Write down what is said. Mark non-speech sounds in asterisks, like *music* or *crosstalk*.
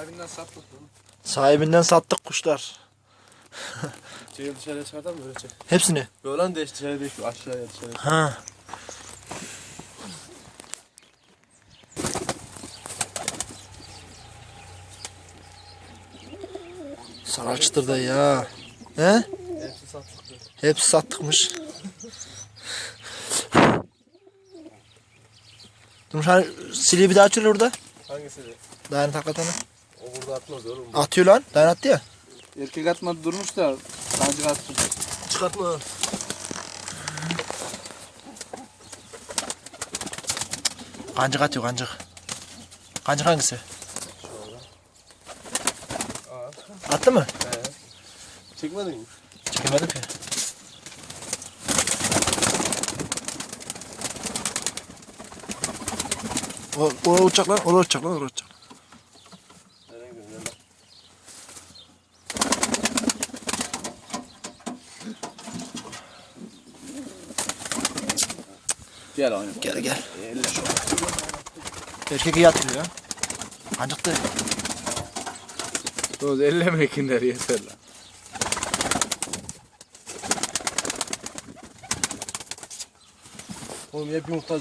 Sahibinden sattık bunu. Sahibinden sattık kuşlar. Çekil *laughs* dışarıya çıkartalım mı? Böyle çek. Hepsini. Böyle lan değiş dışarıya değiş. Aşağıya dışarıya. Ha. Saraçtır da ya. He? Hepsi sattık. diyor. Hepsi sattıkmış. Dur hani siliği bir daha açıyor burada. Hangisi de? Dayanat hakikaten. O burada atmaz oğlum. Atıyor lan. Dayan attı ya. Erkek atmadı durmuş da kancık attı. Çıkartma. Kancık atıyor kancık. Kancık hangisi? Attı mı? He. Çekmedin mi? Çekemedim ki. O, oraya uçacak lan, oraya uçacak lan, oraya uçacak. Nereye gidiyorsun? Gel lan. Gel oyna. Gel gel. Erkek iyi atıyor ya. Kancık da. Doz elleme ekinleri yeter lan. Oğlum hep yumurtlayacak